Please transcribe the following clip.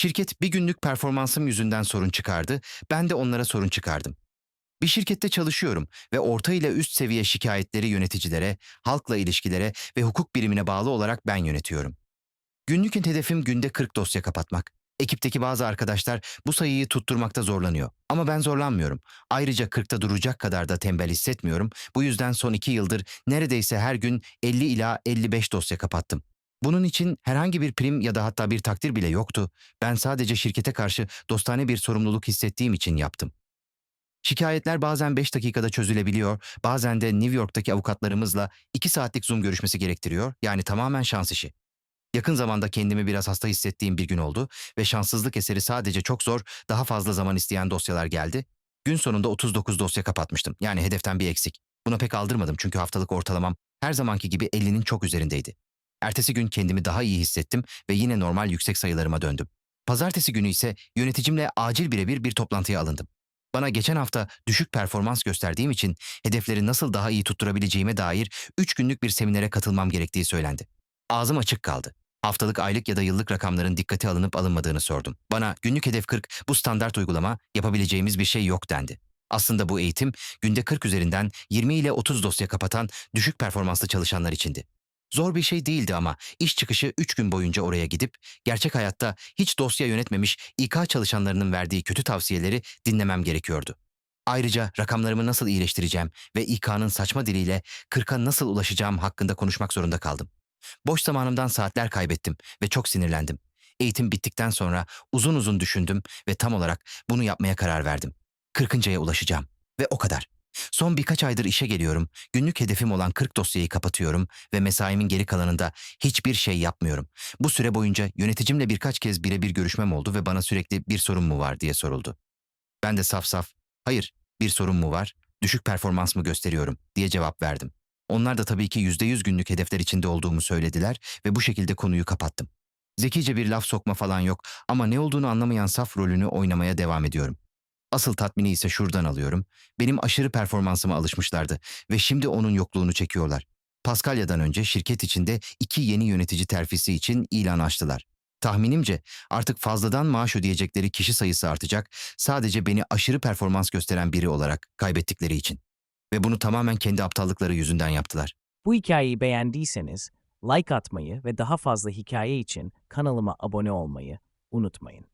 Şirket bir günlük performansım yüzünden sorun çıkardı, ben de onlara sorun çıkardım. Bir şirkette çalışıyorum ve orta ile üst seviye şikayetleri yöneticilere, halkla ilişkilere ve hukuk birimine bağlı olarak ben yönetiyorum. Günlük hedefim günde 40 dosya kapatmak. Ekipteki bazı arkadaşlar bu sayıyı tutturmakta zorlanıyor. Ama ben zorlanmıyorum. Ayrıca 40'ta duracak kadar da tembel hissetmiyorum. Bu yüzden son 2 yıldır neredeyse her gün 50 ila 55 dosya kapattım. Bunun için herhangi bir prim ya da hatta bir takdir bile yoktu. Ben sadece şirkete karşı dostane bir sorumluluk hissettiğim için yaptım. Şikayetler bazen 5 dakikada çözülebiliyor, bazen de New York'taki avukatlarımızla 2 saatlik Zoom görüşmesi gerektiriyor. Yani tamamen şans işi. Yakın zamanda kendimi biraz hasta hissettiğim bir gün oldu ve şanssızlık eseri sadece çok zor, daha fazla zaman isteyen dosyalar geldi. Gün sonunda 39 dosya kapatmıştım. Yani hedeften bir eksik. Buna pek aldırmadım çünkü haftalık ortalamam her zamanki gibi 50'nin çok üzerindeydi. Ertesi gün kendimi daha iyi hissettim ve yine normal yüksek sayılarıma döndüm. Pazartesi günü ise yöneticimle acil birebir bir toplantıya alındım. Bana geçen hafta düşük performans gösterdiğim için hedefleri nasıl daha iyi tutturabileceğime dair 3 günlük bir seminere katılmam gerektiği söylendi. Ağzım açık kaldı. Haftalık, aylık ya da yıllık rakamların dikkate alınıp alınmadığını sordum. Bana günlük hedef 40, bu standart uygulama, yapabileceğimiz bir şey yok dendi. Aslında bu eğitim günde 40 üzerinden 20 ile 30 dosya kapatan düşük performanslı çalışanlar içindi. Zor bir şey değildi ama iş çıkışı 3 gün boyunca oraya gidip gerçek hayatta hiç dosya yönetmemiş İK çalışanlarının verdiği kötü tavsiyeleri dinlemem gerekiyordu. Ayrıca rakamlarımı nasıl iyileştireceğim ve İK'nın saçma diliyle 40'a nasıl ulaşacağım hakkında konuşmak zorunda kaldım. Boş zamanımdan saatler kaybettim ve çok sinirlendim. Eğitim bittikten sonra uzun uzun düşündüm ve tam olarak bunu yapmaya karar verdim. 40'ıncaya ulaşacağım ve o kadar. Son birkaç aydır işe geliyorum, günlük hedefim olan 40 dosyayı kapatıyorum ve mesaimin geri kalanında hiçbir şey yapmıyorum. Bu süre boyunca yöneticimle birkaç kez birebir görüşmem oldu ve bana sürekli bir sorun mu var diye soruldu. Ben de saf saf, hayır bir sorun mu var, düşük performans mı gösteriyorum diye cevap verdim. Onlar da tabii ki %100 günlük hedefler içinde olduğumu söylediler ve bu şekilde konuyu kapattım. Zekice bir laf sokma falan yok ama ne olduğunu anlamayan saf rolünü oynamaya devam ediyorum. Asıl tatmini ise şuradan alıyorum. Benim aşırı performansıma alışmışlardı ve şimdi onun yokluğunu çekiyorlar. Paskalya'dan önce şirket içinde iki yeni yönetici terfisi için ilan açtılar. Tahminimce artık fazladan maaş ödeyecekleri kişi sayısı artacak sadece beni aşırı performans gösteren biri olarak kaybettikleri için. Ve bunu tamamen kendi aptallıkları yüzünden yaptılar. Bu hikayeyi beğendiyseniz like atmayı ve daha fazla hikaye için kanalıma abone olmayı unutmayın.